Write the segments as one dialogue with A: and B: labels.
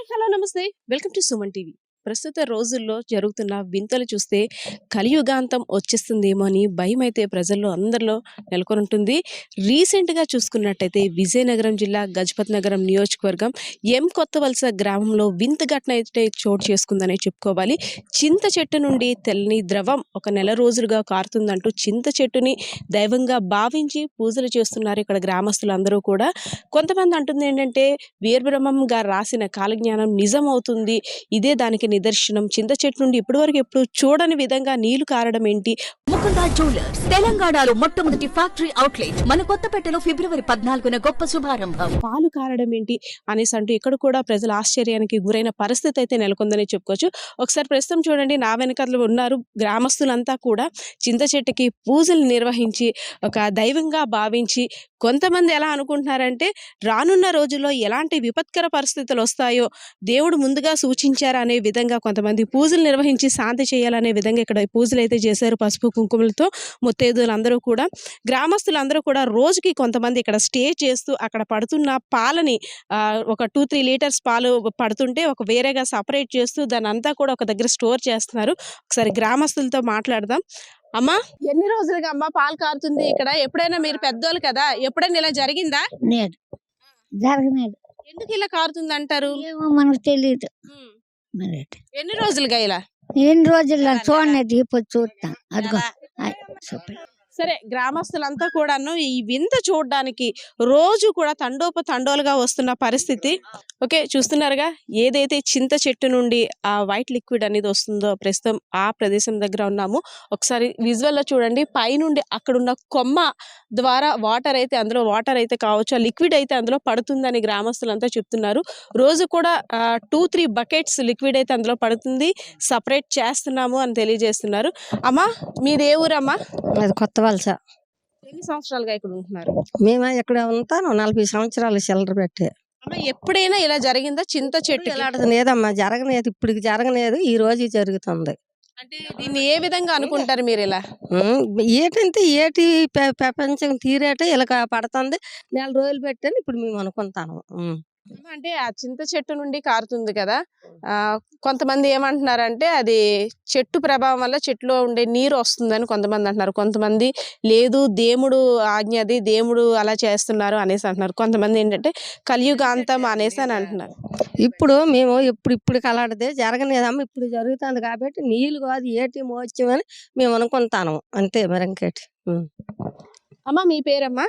A: Hi hello నమస్తే. Welcome to Suman TV. ప్రస్తుత రోజుల్లో జరుగుతున్న వింతలు చూస్తే కలియుగాంతం వచ్చేస్తుందేమో అని భయం అయితే ప్రజల్లో అందరిలో నెలకొని ఉంటుంది రీసెంట్గా చూసుకున్నట్టయితే విజయనగరం జిల్లా గజపతి నగరం నియోజకవర్గం ఎం కొత్త వలస గ్రామంలో వింత ఘటన అయితే చోటు చేసుకుందనే చెప్పుకోవాలి. చింత చెట్టు నుండి తెల్లని ద్రవం ఒక నెల రోజులుగా కారుతుందంటూ చింత చెట్టుని దైవంగా భావించి పూజలు చేస్తున్నారు ఇక్కడ గ్రామస్తులందరూ కూడా. కొంతమంది అంటుంది ఏంటంటే వీరబ్రహ్మం గారు రాసిన కాలజ్ఞానం నిజం అవుతుంది ఇదే దానికి నిదర్శనం. చింత చెట్టు నుండి ఇప్పటివరకు ఎప్పుడు చూడని విధంగా నీళ్ళు కారడం ఏంటి?
B: ముకుందా జ్యువెలర్స్ తెలంగాణలో మొట్టమొదటి ఫ్యాక్టరీ అవుట్లెట్. మన కొత్తపేటలో ఫిబ్రవరి పద్నాలుగున గొప్ప శుభారంభం.
A: పాలు కారడం ఏంటి? అనేసి అంటూ ఇక్కడ కూడా ప్రజల ఆశ్చర్యానికి గురైన పరిస్థితి అయితే నెలకొందని చెప్పుకోవచ్చు. ఒకసారి ప్రస్తుతం చూడండి నా వెనకాల ఉన్నారు గ్రామస్తులంతా కూడా చింత చెట్టుకి పూజలు నిర్వహించి ఒక దైవంగా భావించి కొంతమంది ఎలా అనుకుంటున్నారంటే రానున్న రోజుల్లో ఎలాంటి విపత్కర పరిస్థితులు వస్తాయో దేవుడు ముందుగా సూచించారు అనే విధంగా కొంతమంది పూజలు నిర్వహించి శాంతి చేయాలనే విధంగా ఇక్కడ పూజలు అయితే చేశారు. పసుపు కుంకుమలతో ముత్తైదులందరూ కూడా. గ్రామస్తులందరూ కూడా రోజుకి కొంతమంది ఇక్కడ స్టే చేస్తూ అక్కడ పడుతున్న పాలని ఒక టూ త్రీ లీటర్స్ పాలు పడుతుంటే ఒక వేరేగా సపరేట్ చేస్తూ దాని అంతా కూడా ఒక దగ్గర స్టోర్ చేస్తున్నారు. ఒకసారి గ్రామస్తులతో మాట్లాడదాం. అమ్మా ఎన్ని రోజులుగా అమ్మా పాలు కారుతుంది ఇక్కడ? ఎప్పుడైనా మీరు పెద్దోళ్ళు కదా ఎప్పుడైనా ఇలా జరిగిందా?
C: జరగనేడు
A: ఎందుకు ఇలా కారుతుంది అంటారు
C: మనకు తెలియదు మరి
A: ఎన్ని రోజులుగా ఇలా?
C: ఎన్ని రోజుల్లో చూడలేదు ఇప్పుడు చూస్తాం. అదిగో ఆయ్, సూపర్.
A: సరే గ్రామస్తులంతా కూడాను ఈ వింత చూడడానికి రోజు కూడా తండోప తండోలుగా వస్తున్న పరిస్థితి. ఓకే చూస్తున్నారుగా? ఏదైతే చింత చెట్టు నుండి ఆ వైట్ లిక్విడ్ అనేది వస్తుందో ప్రస్తుతం ఆ ప్రదేశం దగ్గర ఉన్నాము. ఒకసారి విజువల్లో చూడండి. పైనుండి అక్కడున్న కొమ్మ ద్వారా వాటర్ అయితే అందులో వాటర్ అయితే కావచ్చు ఆ లిక్విడ్ అయితే అందులో పడుతుందని గ్రామస్తులంతా చెప్తున్నారు. రోజు కూడా టూ త్రీ బకెట్స్ లిక్విడ్ అయితే అందులో పడుతుంది. సపరేట్ చేస్తున్నాము అని తెలియజేస్తున్నారు. అమ్మా మీది ఏ ఊరమ్మా?
D: అది కొత్త వలస.
A: ఎన్ని సంవత్సరాలుగా ఇక్కడ ఉంటున్నారు?
D: మేము ఇక్కడ ఉంటాను నలభై సంవత్సరాలు చిల్లర పెట్టి.
A: అమ్మ ఎప్పుడైనా ఇలా జరిగిందా? చింత చెట్టు
D: లేదమ్మా జరగలేదు ఇప్పుడు జరగలేదు ఈ రోజు జరుగుతుంది.
A: అంటే దీన్ని ఏ విధంగా అనుకుంటారు మీరు ఇలా?
D: ఉమ్, ఏటంటే ఏటి పె- ప్రపంచం తీరేట ఇలా పడుతుంది నెల రోజులు పెట్టని ఇప్పుడు మేము అనుకుంటాను ఉమ్.
A: అమ్మ, అంటే ఆ చింత చెట్టు నుండి కారుతుంది కదా. ఆ కొంతమంది ఏమంటున్నారంటే అది చెట్టు ప్రభావం వల్ల చెట్టులో ఉండే నీరు వస్తుందని కొంతమంది అంటున్నారు. కొంతమంది లేదు దేవుడు ఆజ్ఞ అది దేవుడు అలా చేస్తున్నారు అనేసి అంటున్నారు. కొంతమంది ఏంటంటే కలియుగాంతం అనేసి అని అంటున్నారు.
D: ఇప్పుడు మేము ఇప్పుడు ఇప్పుడు కలాడితే జరగలేదమ్మా. ఇప్పుడు జరుగుతుంది కాబట్టి నీళ్ళు కాదు ఏటి మోచ్యమని మేము అనుకుంటాను అంతే మరి ఇంకేటి.
A: అమ్మ మీ పేరమ్మా?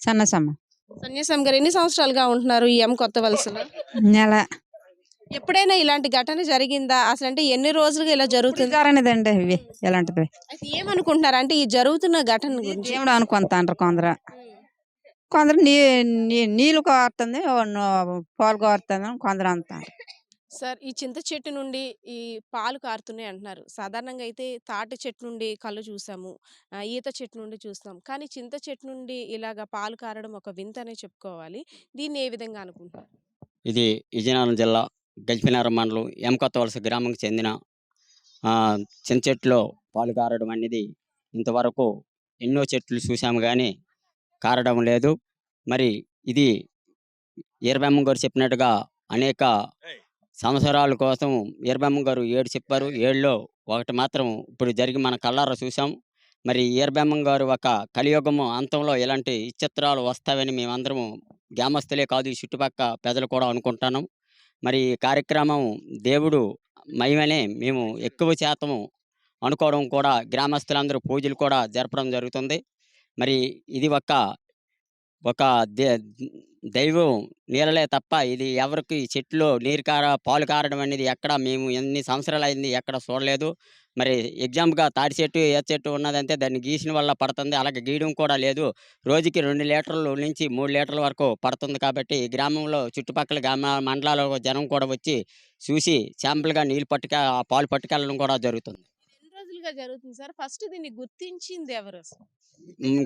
E: సన్నసమ్మ.
A: సన్యాసం గారు ఎన్ని సంవత్సరాలుగా ఉంటున్నారు ఈ ఎం కొత్త వలసలో?
E: నెల.
A: ఎప్పుడైనా ఇలాంటి ఘటన జరిగిందా? అసలు అంటే ఎన్ని రోజులుగా ఇలా జరుగుతుంది?
E: జరగనిదండి ఇవి
A: అయితే ఏమనుకుంటున్నారు? అంటే ఈ జరుగుతున్న ఘటన గురించి.
E: అనుకుంటాండ్రు కొందరు. కొందరు నీ నీ- నీళ్ళు కోరుతుంది పాలు కోరుతుంది కొందరు అంటారు.
A: సార్ ఈ చింత చెట్టు నుండి ఈ పాలు కారుతున్నాయి అంటున్నారు. సాధారణంగా అయితే తాటి చెట్టు నుండి కళ్ళు చూసాము ఈత చెట్టు నుండి చూస్తాం. కానీ చింత చెట్టు నుండి ఇలాగ పాలు కారడం ఒక వింతనే చెప్పుకోవాలి. దీన్ని ఏ విధంగా అనుకుంటారు
F: ఇది విజయనగరం జిల్లా గజపినారం మండలం ఎంకొత్త వలస గ్రామంకి చెందిన ఆ, చింత చెట్టులో పాలు కారడం అనేది ఇంతవరకు ఎన్నో చెట్లు చూసాము కానీ కారడం లేదు. మరి ఇది ఈరబెమ్మ గారు చెప్పినట్టుగా అనేక సంవత్సరాల కోసం ఈరబెమ్మ గారు ఏడు చెప్పారు. ఏడులో ఒకటి మాత్రం ఇప్పుడు జరిగి మన కళ్ళారా చూసాం మరి ఈరబెమ్మ గారు ఒక కలియుగము అంతంలో ఇలాంటి చిత్రాలు వస్తాయని మేమందరము గ్రామస్తులే కాదు ఈ చుట్టుపక్క ప్రజలు కూడా అనుకుంటున్నాం మరి ఈ కార్యక్రమం దేవుడు మహిమనే మేము ఎక్కువ శాతము అనుకోవడం కూడా గ్రామస్తులందరూ పూజలు కూడా జరపడం జరుగుతుంది. మరి ఇది ఒక ఒక దే- దైవం నీళ్ళలే తప్ప ఇది ఎవరికి చెట్లు నీరు కార పాలు కారడం అనేది ఎక్కడ మేము ఎన్ని సంవత్సరాలు అయింది ఎక్కడ చూడలేదు. మరి ఎగ్జాంపుల్గా తాటి చెట్టు ఏ చెట్టు ఉన్నదంటే దాన్ని గీసిన వల్ల పడుతుంది. అలాగే గీయడం కూడా లేదు. రోజుకి రెండు లీటర్ల నుంచి మూడు లీటర్ల వరకు పడుతుంది కాబట్టి ఈ గ్రామంలో చుట్టుపక్కల గ్రామ మండలాల జనం కూడా వచ్చి చూసి శాంపుల్గా నీళ్ళు పట్టుక ఆ పాలు పట్టుకెళ్ళడం కూడా జరుగుతుంది.
A: రోజులుగా జరుగుతుంది సార్. ఫస్ట్ దీన్ని గుర్తించింది ఎవరు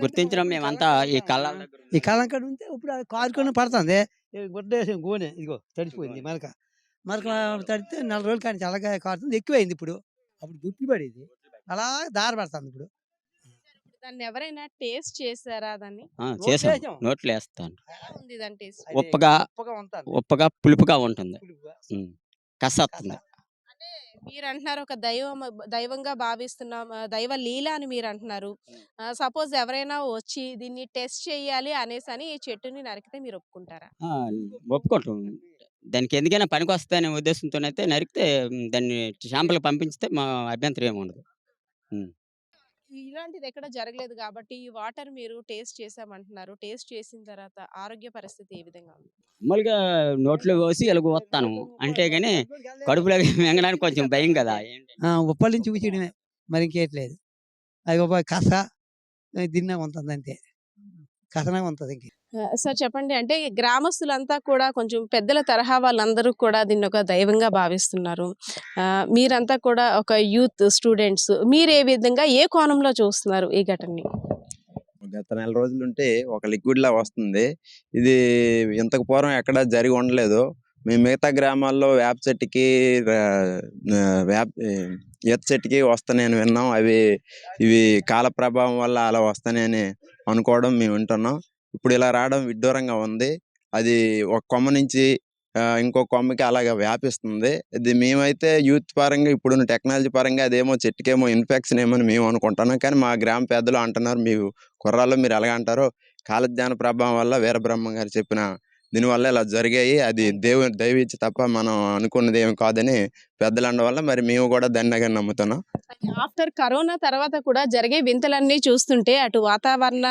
F: గుర్తించడం మేమంతా ఈ కళ్ళ
G: ఈ కాలం కాడ ఉంటే ఇప్పుడు అది కారుకొని పడుతుంది. గుడ్డేసి గోనె. ఇదిగో తడిసిపోయింది మరక. మరక తడితే నెల రోజులు కానీ చల్లగా కారుతుంది ఎక్కువైంది ఇప్పుడు. అప్పుడు గుట్లు పడేది. అలా దారి పడుతుంది ఇప్పుడు.
A: దాన్ని ఎవరైనా టేస్ట్ చేశారా దాన్ని?
F: ఆ, చేసాం. నోట్లు వేస్తాను. ఉప్పగా
G: ఉప్పగా ఉంటుంది.
F: ఉప్పగా పులుపుగా ఉంటుంది.
G: పులుపుగా.
A: మీరు అంటున్నారు ఒక దైవం దైవంగా భావిస్తున్నాం దైవ లీల అని మీరు అంటున్నారు సపోజ్ ఎవరైనా వచ్చి దీన్ని టెస్ట్ చేయాలి అనేసి అని ఈ చెట్టుని నరికితే మీరు ఒప్పుకుంటారా?
F: ఒప్పుకుంటాం దానికి ఎందుకైనా పనికి వస్తాయనే ఉద్దేశంతోనైతే నరికితే ఉమ్, దాన్ని శాంపుల్ పంపించితే మా అభ్యంతరం ఏమి ఉండదు
A: ఇలాంటిది ఎక్కడ జరగలేదు కాబట్టి ఈ వాటర్ మీరు టేస్ట్ చేసామంటున్నారు టేస్ట్ చేసిన తర్వాత ఆరోగ్య పరిస్థితి ఏ విధంగా ఉంది?
F: మామూలుగా నోట్లో పోసి ఎలుగు వస్తాను. అంటే కానీ కడుపులో మింగడానికి కొంచెం భయం కదా ఏంటి?
G: ఉప్పటి నుంచి చూసేయడమే మరి ఇంకేట్లేదు. అది ఒక కస దిన్న ఉంటుంది అంతే. కసనే ఉంటుంది ఇంక.
A: సార్ చెప్పండి. అంటే గ్రామస్తులంతా కూడా కొంచెం పెద్దల తరహా వాళ్ళందరూ కూడా దీన్ని ఒక దైవంగా భావిస్తున్నారు. ఆ, మీరంతా కూడా ఒక యూత్ స్టూడెంట్స్. మీరు ఏ విధంగా ఏ కోణంలో చూస్తున్నారు ఈ ఘటనని?
H: గత నెల రోజులుంటే ఒక లిక్విడ్ లా వస్తుంది. ఇది ఇంతకు పూర్వం ఎక్కడ జరిగి ఉండలేదు. మేము మిగతా గ్రామాల్లో వేప చెట్టుకి వేప ఈత చెట్టుకి వస్తాయని విన్నాం. అవి ఇవి కాల ప్రభావం వల్ల అలా వస్తాయని అనుకోవడం మేము వింటున్నాం. ఇప్పుడు ఇలా రావడం విడ్డూరంగా ఉంది. అది ఒక కొమ్మ నుంచి ఇంకో కొమ్మకి అలాగా వ్యాపిస్తుంది. ఇది మేమైతే యూత్ పరంగా ఇప్పుడున్న టెక్నాలజీ పరంగా అదేమో చెట్టుకేమో ఇన్ఫెక్షన్ ఏమని మేము అనుకుంటున్నాం. కానీ మా గ్రామ పెద్దలు అంటున్నారు మీరు కుర్రాళ్ళు మీరు ఎలాగ అంటారో? కాలజ్ఞాన ప్రభావం వల్ల వీరబ్రహ్మ గారు చెప్పిన దీనివల్ల ఇలా జరిగాయి. అది దేవు దైవించి తప్ప మనం అనుకున్నది ఏమి కాదని పెద్దలు అనడం వల్ల మరి మేము కూడా దండగా నమ్ముతున్నాం.
A: ఆఫ్టర్ కరోనా తర్వాత కూడా జరిగే వింతలన్నీ చూస్తుంటే అటు వాతావరణ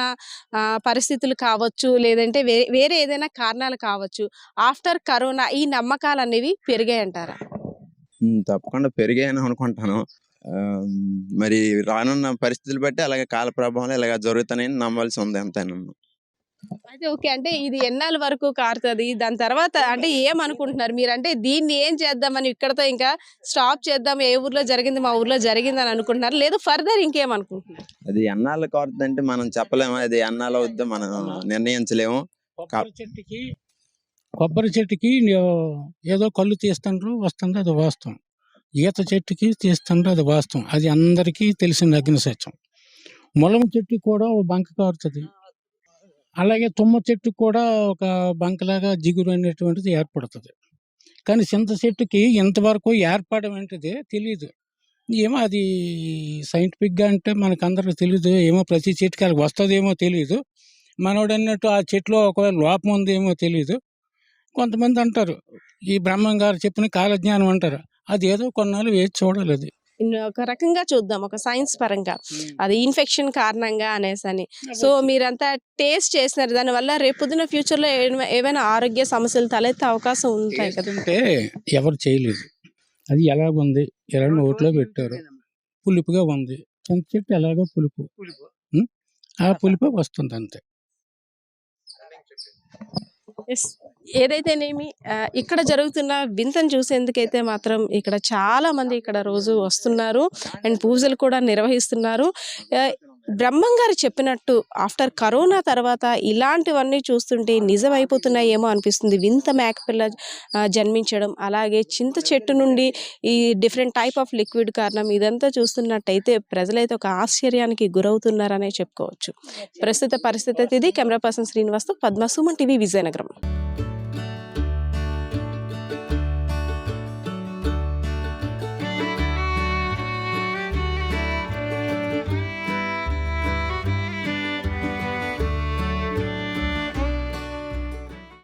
A: పరిస్థితులు కావచ్చు లేదంటే వేరే ఏదైనా కారణాలు కావచ్చు ఆఫ్టర్ కరోనా ఈ నమ్మకాలు అనేవి పెరిగాయంటారా
H: తప్పకుండా పెరిగాయని అనుకుంటాను. మరి రానున్న పరిస్థితులు బట్టి అలాగే కాల ప్రభావం ఇలాగ జరుగుతాయని నమ్మాల్సి ఉంది అంతేనమ్మా
A: అయితే ఓకే. అంటే ఇది ఎన్నాళ్ళ వరకు కారుతుంది? దాని తర్వాత అంటే ఏమనుకుంటున్నారు మీరు అంటే దీన్ని ఏం చేద్దామని ఇక్కడతో ఇంకా స్టాప్ చేద్దాం ఏ ఊర్లో జరిగింది మా ఊర్లో జరిగింది అని అనుకుంటున్నారు? లేదు ఫర్దర్ ఇంకేమనుకుంటున్నారు?
H: అది ఎన్నాళ్ళు కారుతుందంటే మనం చెప్పలేము. అది ఎన్నాళ్ళు అవుద్దో మనం నిర్ణయించలేము.
I: కొబ్బరి చెట్టుకి కొబ్బరి చెట్టుకి ఏదో కళ్ళు తీస్తుండ్రు వస్తుంది? అది వాస్తవం. ఈత చెట్టుకి తీస్తుండ్రు అది వాస్తవం. అది అందరికీ తెలిసిన అగ్ని సత్యం ములమ చెట్టు కూడా బంక కారుతుంది. అలాగే తుమ్మ చెట్టు కూడా ఒక బంకలాగా జిగురు అనేటువంటిది ఏర్పడుతుంది. కానీ చింత చెట్టుకి ఇంతవరకు ఏర్పడడం ఏంటిది తెలియదు ఏమో అది సైంటిఫిక్గా అంటే మనకు అందరికి తెలియదు ఏమో ప్రతి చెట్టుకి అది వస్తుందేమో తెలియదు మనోడు అన్నట్టు ఆ చెట్లో ఒకవేళ లోపం ఉందేమో తెలియదు కొంతమంది అంటారు ఈ బ్రహ్మం గారు చెప్పిన కాలజ్ఞానం అంటారు అది ఏదో కొన్నాళ్ళు వేచి చూడాలి అది.
A: ఒక రకంగా చూద్దాం ఒక సైన్స్ పరంగా. అది ఇన్ఫెక్షన్ కారణంగా అనేసి అని సో మీరంతా టేస్ట్ చేసినారు. దానివల్ల రేపొద్దున ఫ్యూచర్లో ఏమైనా- ఆరోగ్య సమస్యలు తలెత్తే అవకాశం ఉంటాయి కదా.
I: అంటే ఎవరు చేయలేదు. అది ఎలాగుంది? ఎలా నోట్లో పెట్టారు. పులుపుగా ఉంది. చెట్టు ఎలాగో పులుపు? ఆ పులుపు వస్తుంది అంతే
A: ఏదైతేనేమి ఇక్కడ జరుగుతున్న వింతను చూసేందుకైతే మాత్రం ఇక్కడ చాలా మంది ఇక్కడ రోజు వస్తున్నారు. అండ్ పూజలు కూడా నిర్వహిస్తున్నారు. బ్రహ్మం గారు చెప్పినట్టు ఆఫ్టర్ కరోనా తర్వాత ఇలాంటివన్నీ చూస్తుంటే నిజమైపోతున్నాయేమో అనిపిస్తుంది. వింత మేకపిల్ల జన్మించడం అలాగే చింత చెట్టు నుండి ఈ డిఫరెంట్ టైప్ ఆఫ్ లిక్విడ్ కారణం ఇదంతా చూస్తున్నట్టయితే ప్రజలైతే ఒక ఆశ్చర్యానికి గురవుతున్నారనే చెప్పుకోవచ్చు. ప్రస్తుత పరిస్థితి అయితే ఇది కెమెరా పర్సన్ శ్రీనివాస్తో పద్మ టీవీ విజయనగరం.